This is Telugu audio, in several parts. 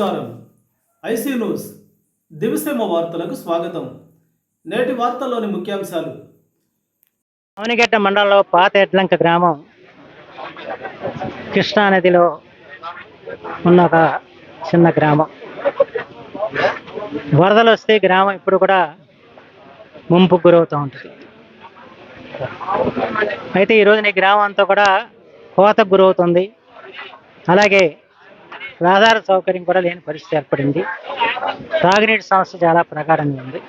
నమస్కారం. IC news. దివిసేమ వార్తలకు స్వాగతం. నేటి వార్తల్లోని ముఖ్యాంశాలు. అవనిగడ్డ మండలంలో పాత ఎట్లంక గ్రామం కృష్ణా నదిలో ఉన్న ఒక చిన్న గ్రామం. వరదలు వస్తే గ్రామం ఇప్పుడు కూడా ముంపు గురవుతూ ఉంటుంది. అయితే ఈరోజు నీ ఈ గ్రామం అంతా కూడా కోతకు గురవుతుంది. అలాగే ఆధార సౌకర్యం కూడా లేని పరిస్థితి ఏర్పడింది. తాగునీటి సమస్య చాలా ప్రకారంగా ఉంది.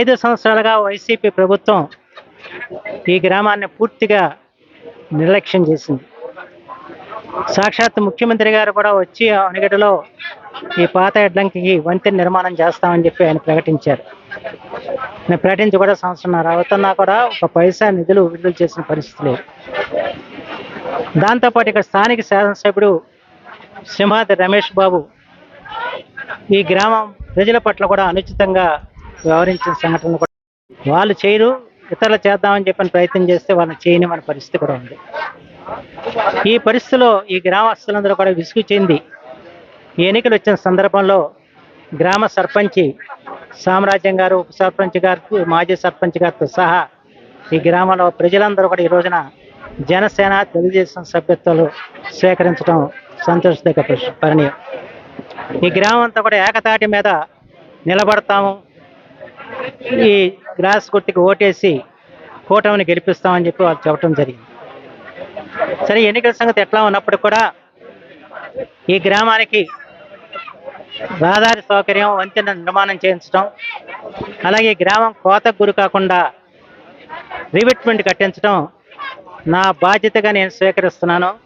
ఐదు సంవత్సరాలుగా వైసీపీ ప్రభుత్వం ఈ గ్రామాన్ని పూర్తిగా నిర్లక్ష్యం చేసింది. సాక్షాత్ ముఖ్యమంత్రి గారు కూడా వచ్చి అవనిగడ్డలో ఈ పాత ఎడ్లంకి వంతెన నిర్మాణం చేస్తామని చెప్పి ఆయన ప్రకటించారు. ఆయన ప్రకటించి కూడా సంవత్సరం అవుతున్నా కూడా ఒక పైసా నిధులు విడుదల చేసిన పరిస్థితి లేదు. దాంతోపాటు ఇక్కడ స్థానిక శాసనసభ్యుడు సింహాద్రి రమేష్ బాబు ఈ గ్రామం ప్రజల పట్ల కూడా అనుచితంగా వ్యవహరించిన సంఘటనలు కూడా వాళ్ళు చేయరు ఇతరులు చేద్దామని చెప్పని ప్రయత్నం చేస్తే వాళ్ళని చేయని మన పరిస్థితి కూడా ఉంది. ఈ పరిస్థితిలో ఈ గ్రామస్తులందరూ కూడా విసుగు చెంది ఎన్నికలు వచ్చిన సందర్భంలో గ్రామ సర్పంచి సామ్రాజ్యం గారు ఉప సర్పంచ్ గారు మాజీ సర్పంచ్ గారితో సహా ఈ గ్రామంలో ప్రజలందరూ కూడా ఈ రోజున జనసేన తెలుగుదేశం సభ్యత్వాలు స్వీకరించడం సంతోషదక పరి- పరిణయం. ఈ గ్రామం అంతా కూడా ఏకతాటి మీద నిలబడతాము. ఈ గ్రాస్ గుర్తుకి ఓటేసి కూటమిని గెలిపిస్తామని చెప్పి వాళ్ళు చెప్పడం జరిగింది. సరే ఎన్నికల సంగతి ఎట్లా ఉన్నప్పుడు కూడా ఈ గ్రామానికి రహదారి సౌకర్యం వంతెన నిర్మాణం చేయించడం అలాగే గ్రామం కోతకు గురి కాకుండా రివిట్మెంట్ కట్టించడం నా బాధ్యతగా నేను స్వీకరిస్తున్నాను.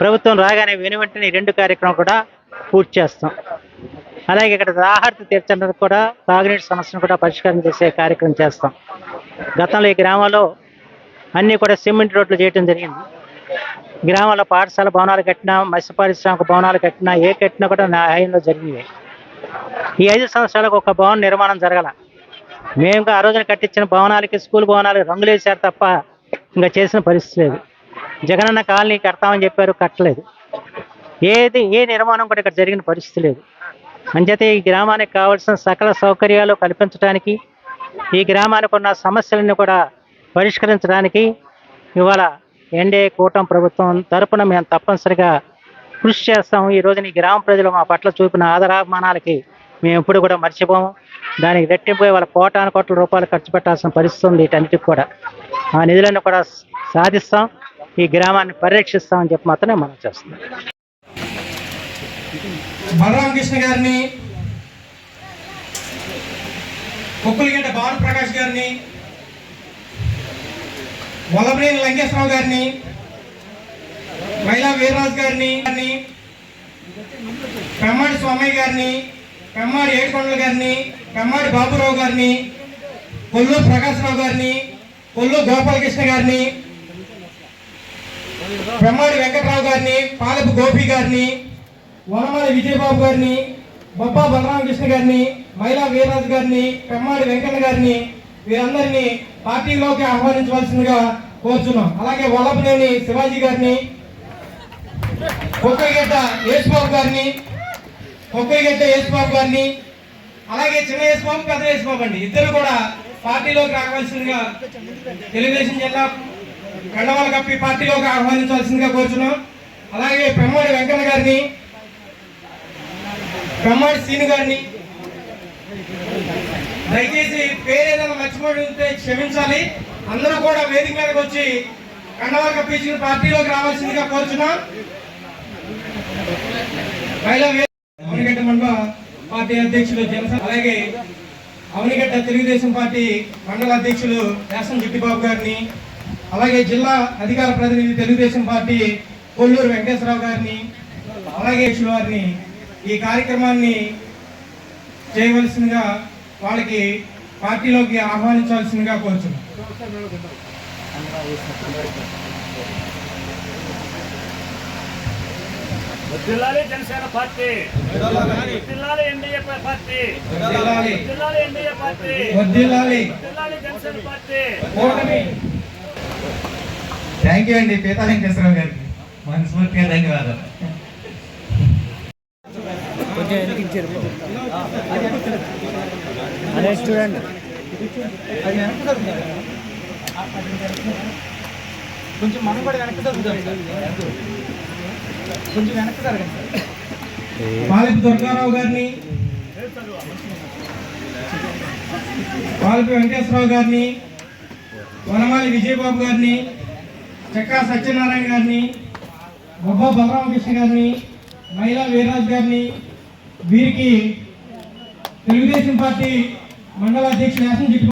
ప్రభుత్వం రాగానే వెను వెంటనే రెండు కార్యక్రమం కూడా పూర్తి చేస్తాం. అలాగే ఇక్కడ ఆహారత తీర్చడానికి కూడా తాగునీటి సమస్యను కూడా పరిష్కారం చేసే కార్యక్రమం చేస్తాం. గతంలో ఈ గ్రామంలో అన్నీ కూడా సిమెంట్ రోడ్లు చేయడం జరిగింది. గ్రామంలో పాఠశాల భవనాలు కట్టినా మత్స్య పారిశ్రామిక భవనాలు కట్టినా ఏ కట్టినా కూడా నా హయాంలో జరిగినాయి. ఈ ఐదు సంవత్సరాలకు ఒక భవన నిర్మాణం జరగల. మేము ఆ రోజున కట్టించిన భవనాలకి స్కూల్ భవనాలకి రంగులు తప్ప ఇంకా చేసిన పరిస్థితి లేదు. జగనన్న కాలనీ కడతామని చెప్పారు కట్టలేదు. ఏది ఏ నిర్మాణం కూడా ఇక్కడ జరిగిన పరిస్థితి లేదు. అంచేతే ఈ గ్రామానికి కావాల్సిన సకల సౌకర్యాలు కల్పించడానికి ఈ గ్రామానికి ఉన్న సమస్యలను కూడా పరిష్కరించడానికి ఇవాళ ఎన్డీఏ కూటమి ప్రభుత్వం తరపున మేము తప్పనిసరిగా కృషి చేస్తాము. ఈ రోజున ఈ గ్రామ ప్రజలు మా పట్ల చూపిన ఆదరాభిమానాలకి మేము ఎప్పుడు కూడా మర్చిపోము. దానికి రెట్టింపు వాళ్ళ కోటాను కోట్ల రూపాయలు ఖర్చు పెట్టాల్సిన పరిస్థితి ఉంది వీటన్నిటికి కూడా. ఆ నిధులను కూడా సాధిస్తాం. ఈ గ్రామాన్ని పరిరక్షిస్తామని చెప్పి మాత్రమే మనం చేస్తున్నాం. బలరామకృష్ణ గారిని కుక్కులగడ్డ భాను ప్రకాష్ గారిని వల్లభనేని లంకేశ్వరరావు గారిని మైలా వీరరాజు గారిని గారిని, పెమ్మాడి స్వామయ్య గారిని పెమ్మాడి ఏడుకొండల గారిని పెమ్మాడి బాబురావు గారిని కొల్లు ప్రకాశ్రావు గారిని కొల్లు గోపాలకృష్ణ గారిని బ్రహ్మాడి వెంకట్రావు గారిని పాలపు గోపి గారిని వనమాలి విజయబాబు గారిని బొబ్బా బలరామకృష్ణ గారిని మైలా వీరరాజు గారిని పెమ్మాడి వెంకన్న గారిని వీరందరినీ పార్టీలోకి ఆహ్వానించవలసిందిగా కోరుచున్నాం. అలాగే వల్లపనేని శివాజీ గారిని కొక్కగడ్డ యేసుబాబు గారిని కొక్కగడ్డ యేసుబాబు గారిని అలాగే చిన్న యేసుబాబు పెద్ద యేసుబాబు అండి. ఇద్దరు కూడా పార్టీలోకి రావాల్సిందిగా తెలుగుదేశం జిల్లా కండవాల కప్పి పార్టీలోకి ఆహ్వానించవలసిందిగా కోరుచున్నాం. అలాగే పెమ్మాడి వెంకన్న గారిని పెమ్మాడి సీను గారిని దయచేసి పేరు ఏదైనా మర్చిపోయి ఉంటే క్షమించాలి. అందరూ కూడా వేదిక మీదకి వచ్చి కండవాల కప్పించిన పార్టీలోకి రావాల్సిందిగా కోరుచున్నాం. అవనిగడ్డ మండల పార్టీ అధ్యక్షులు జనసేన అలాగే అవనిగడ్డ తెలుగుదేశం పార్టీ మండల అధ్యక్షులు శాసన జిట్టిబాబు గారిని అలాగే జిల్లా అధికార ప్రతినిధి తెలుగుదేశం పార్టీ కొల్లూరు వెంకటేశ్వరరావు గారిని అలాగే వారిని ఈ కార్యక్రమాన్ని చేయవలసిందిగా వాళ్ళకి పార్టీలోకి ఆహ్వానించవలసిందిగా కోరుచున్నాం. జిల్లాలే జనసేన పార్టీ. జిల్లాలే NDA party. జిల్లాలే. NDA party. జిల్లాలే. Janasena party. Thank you అండి పీతా వెంకటేశ్వరరావు గారికి. మనస్ఫూర్తిగా ధన్యవాదాలు. అదే చూడండి. కొంచెం మనం కూడా వెనక్కి జరుగుతాం కొంచెం వెనక్కి జరగండి పాలెపు దుర్గారావు గారిని పాలెపు వెంకటేశ్వరరావు గారిని వనమాలి విజయబాబు గారిని చెక్కా సత్యనారాయణ గారిని బొబ్బా బలరామకృష్ణ గారిని మహిళా వీర్రాజు గారిని వీరికి తెలుగుదేశం పార్టీ మండల అధ్యక్షుడు యాసం